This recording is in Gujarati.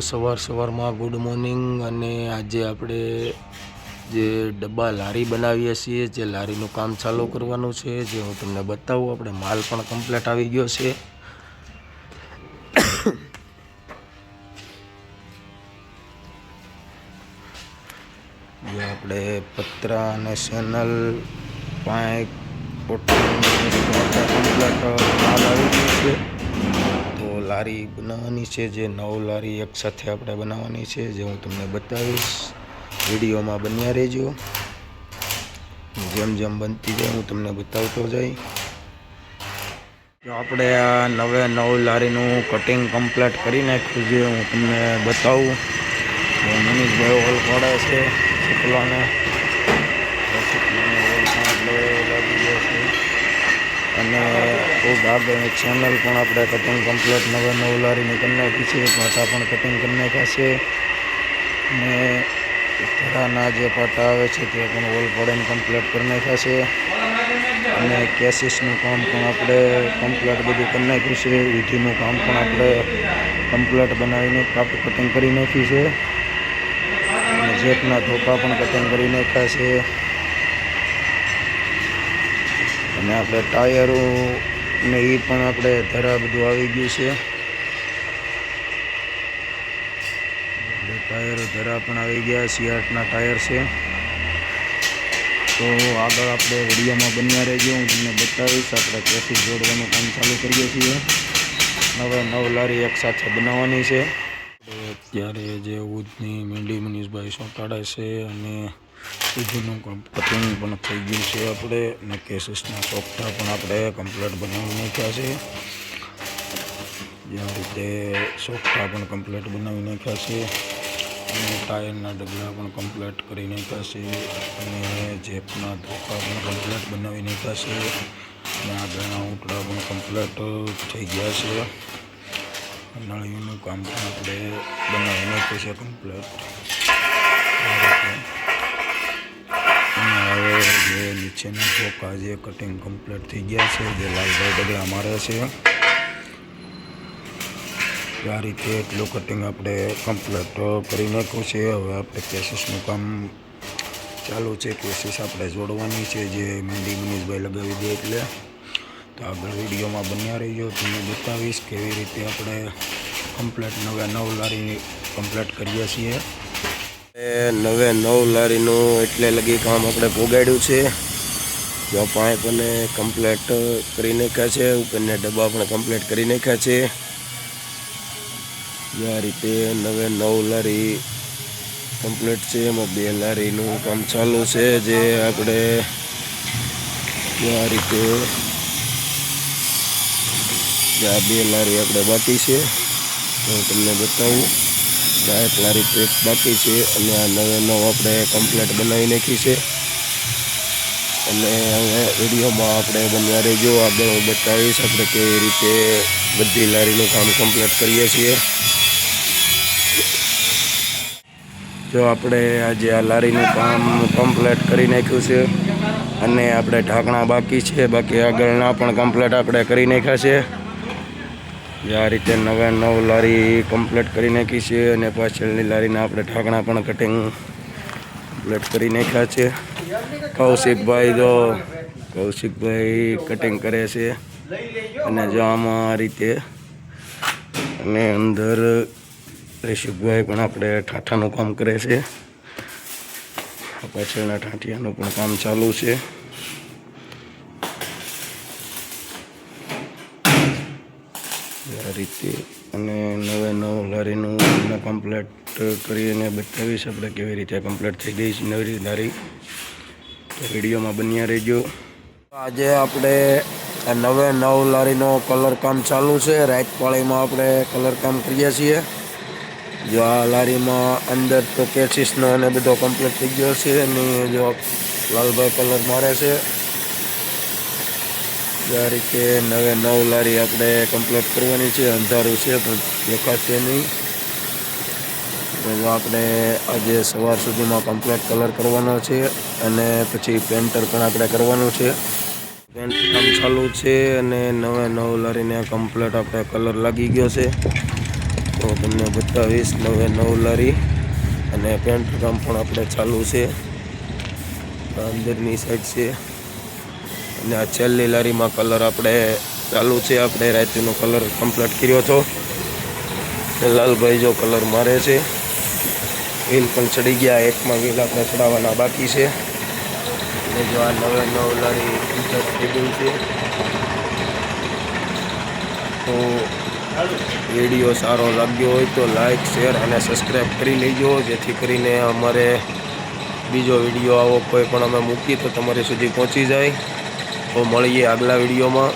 સવાર સવારમાં ગુડ મોર્નિંગ અને આજે આપણે જે ડબ્બા લારી બનાવીએ છીએ, જે લારીનું કામ ચાલુ કરવાનું છે, જે હું તમને બતાવું, આપણે માલ પણ કમ્પ્લીટ આવી ગયો છે. જે આપણે પતરા અને સેનલ પાઇપ કમ્પ્લીટ માલ આવી ગયો છે. લારી બનાવવાની છે, જે નવ લારી એક સાથે આપણે બનાવવાની છે, જે હું તમને બતાવીશ. વિડીયોમાં બન્યા રહેજો. જેમ જેમ બનતી જાય હું તમને બતાવતો જઈ. તો આપણે આ નવે નવ લારીનું કટિંગ કમ્પ્લીટ કરી નાખ્યું છે, હું તમને બતાવું. મનીષભાઈ હોલ પાડે છે શુક્લાને તો શુક્લાને હોલ પણ આપણે લાગી ગયો છે અને ખૂબ આગળ ચેનલ પણ આપણે કટિંગ કમ્પ્લીટ નવે નવલારીની કરી નાખી છે. પાટા પણ કટિંગ કરી નાખ્યા છે. અને ધરાના જે પાટા આવે છે તે પણ ઓલ પાડીને કમ્પ્લીટ કરી નાખ્યા છે. અને કેસીસનું કામ પણ આપણે કમ્પ્લીટ બધું કરી નાખ્યું છે. વિધિનું કામ પણ આપણે કમ્પ્લીટ બનાવીને કાપી કટિંગ કરી નાખ્યું છે. અને જેટના ધોકા પણ કટિંગ કરી નાખ્યા છે. અને આપણે ટાયરો ને એ પણ આપણે ધરા બધું આવી ગયું છે. ટાયરો ધરા પણ આવી ગયા સિયાટના ટાયર છે. તો આગળ આપણે વિડીયોમાં બન્યા રહેજો, હું તમને બતાવીશ, આપણે કેસી જોડવાનું કામ ચાલુ કરીએ છીએ. નવે નવ લારી એકસાથે બનાવવાની છે. અત્યારે જે ઉદની મેંડી મનીષભાઈ સોંટાડે છે અને કામ કટિંગ પણ થઈ ગયું છે આપણે અને કેસીસના સોફ્ટા પણ આપણે કમ્પ્લીટ બનાવી નાખ્યા છે. જેવી રીતે સોફ્ટા પણ કમ્પ્લીટ બનાવી નાખ્યા છે, અને ટાયરના ડગલા પણ કમ્પ્લીટ કરી નાખ્યા છે, અને જેપના ધોકા પણ કમ્પ્લીટ બનાવી નાખ્યા છે, અને આગળના ઊંટડા પણ કમ્પ્લીટ થઈ ગયા છે. નળીનું કામ પણ આપણે બનાવી નાખ્યું છે કમ્પ્લીટ નીચેના ધોકા જે કટિંગ કમ્પ્લીટ થઈ ગયા છે. જે લાલભાઈ ડગલા મારે છે. આ રીતે એટલું કટિંગ આપણે કમ્પ્લીટ કરી નાખ્યું છે. હવે આપણે કેસીસનું કામ ચાલુ છે. કેસીસ આપણે જોડવાની છે. જે મંડી મનીષભાઈ લગાવી દે એટલે. તો આગળ વિડીયોમાં બન્યા રહીજો. તમને બતાવીશ કેવી રીતે આપણે કમ્પ્લીટ નવે નવ લારી કમ્પ્લીટ કરીએ છીએ. નવે નવ લારીનું એટલે લગી કામ આપણે પોગાડ્યું છે. જો પાઇપ અને કમ્પ્લેટ કરી નાખ્યા છે, ઉપરના ડબ્બા પણ કમ્પ્લેટ કરી નાખ્યા છે. આ રીતે નવે નવ લારી કમ્પ્લેટ છે, એમાં બે લારીનું કામ ચાલુ છે, જે આપણે આ રીતે આ બે લારી આપણે બાકી છે હું તમને બતાવું. આ એક લારી પેક બાકી છે. અને આ નવે નવ આપણે કમ્પ્લીટ બનાવી નાખી છે. અને હવે વિડીયોમાં આપણે બનવા રહેજો. આગળ હું બતાવીશ આપણે કેવી રીતે બધી લારીનું કામ કમ્પ્લીટ કરીએ છીએ. જો આપણે આજે આ લારીનું કામ કમ્પ્લીટ કરી નાખ્યું છે. અને આપણે ઢાંકણા બાકી છે. બાકી આગળના પણ કમ્પ્લીટ આપણે કરી નાખ્યા છે. જે આ રીતે નવે નવ લારી કમ્પ્લીટ કરી નાખી છે અને પાછળની લારીના આપણે ઢાંકણા પણ કટિંગ કમ્પ્લીટ કરી નાખ્યા છે. કૌશિકભાઈ જો કૌશિકભાઈ કટિંગ કરે છે. અને જો આમાં આ રીતે અને અંદર ઋષિકભાઈ પણ આપણે ઠાઠાનું કામ કરે છે. પાછળના ઠાઠિયાનું પણ કામ ચાલુ છે આ રીતે અને નવે નવ લારીનું કમ્પ્લેટ કરીને બતાવીશ આપણે કેવી રીતે કમ્પ્લેટ થઈ ગઈ છે નવી લારી. તો વિડીયોમાં બન્યા રહેજો. આજે આપણે નવે નવ લારીનો કલર કામ ચાલુ છે. રાઈટ પાળીમાં આપણે કલર કામ કરીએ છીએ. જો આ લારીમાં અંદર તો કેસીસનો અને બધો કમ્પ્લીટ થઈ ગયો છે અને જો લાલભાઈ કલર મારે છે. રીતે નવે નવ લારી આપણે કમ્પ્લીટ કરવાની છે. અંધારું છે, પણ દેખાશે નહીં. આપણે આજે સવાર સુધીમાં કમ્પ્લીટ કલર કરવાનો છે અને પછી પેન્ટર પણ આપણે કરવાનું છે. પેન્ટ કામ ચાલુ છે અને નવે નવ લારીને કમ્પ્લીટ આપણે કલર લાગી ગયો છે. તો તમને બતાવીશ નવે નવ લારી અને પેન્ટ કામ પણ આપણે ચાલુ છે. અંદરની સાઈડ છે. અને આ છેલ્લી લારીમાં કલર આપણે ચાલુ છે. આપણે રાત્રિનો કલર કમ્પ્લીટ કર્યો હતો લાલભાઈ જો કલર મારે છે. વ્હીલ પણ ચડી ગયા. એકમાં વ્હીલ આપણે ચડાવવાના બાકી છે. અને જો આ નવે નવ લારી થઈ છે. તો વીડિયો સારો લાગ્યો હોય તો લાઇક શેર અને સબસ્ક્રાઈબ કરી લેજો. જેથી કરીને અમારે બીજો વીડિયો આવો કોઈ પણ અમે મૂકીએ તો તમારી સુધી પહોંચી જાય. તો મળીએ આગલા વિડીયોમાં.